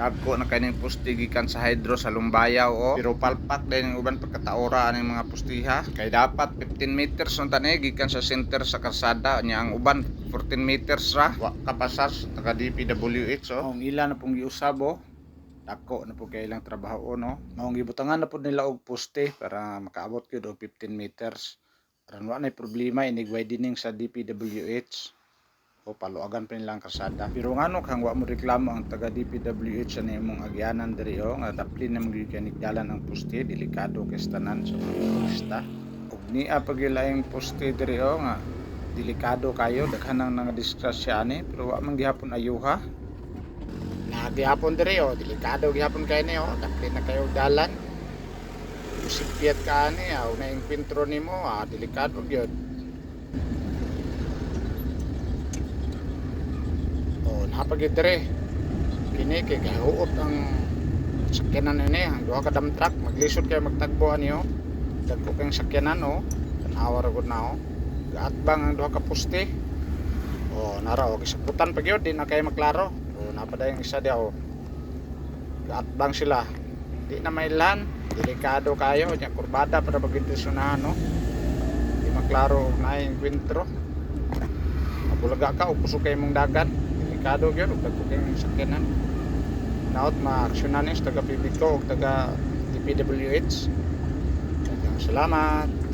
dagko na kaning poste gikan sa hydro sa Lumbayaw o pero palpak din yung uban pagkataora aning mga postiha kay dapat 15 meters on tani gikan sa center sa kalsada nya ang uban 14 meters ra. Wa kapasar sa taga DPWH o ang ila na pong giusab o dako na po kay ilang trabaho no. Maong gibutangan na po nila og poste para makaabot gyud og 15 meters. Aron wa nay problema inig widening sa DPWH o paluagan pa nilang kasada pero ngano kang wa mo reklamo ang taga DPWH sa imong agyanan diri o nga daplin na magiganig dalan ang poste delikado kay tanan sa mga turista ug niya pagilaing poste diri o nga delikado kayo daghan nang nga disgrasya ani pero wa man gihapon ayuha. Na gihapon diri o delikado gihapon kay ni o daplin na kayo dalan Sipiat ka ani, aw na yung pintro nimo, ah, delikado gyud. Oh, napagid dire. Kini kay kahuot ang sakyanan ini, ang duha ka dump truck, maglisod kay magtagbuan niyo. Dagko kang sakyanan oh. Tanawa ra gud na oh. Gaatbang ang duha ka poste. Oh, nara og isaputan pa di na kay maklaro. Oh, napaday ang isa dia oh. Gaatbang sila. Di na may lan, delikado kayo, nya kurbada para magintensyonahan no. Di maklaro na yung kwentro. Mabulaga ka, upuso kay mong dagat. Delikado gyud ug dagko kay sakyanan. Naot ma-aksyonan ni sa taga PBCO ug taga DPWH. Salamat.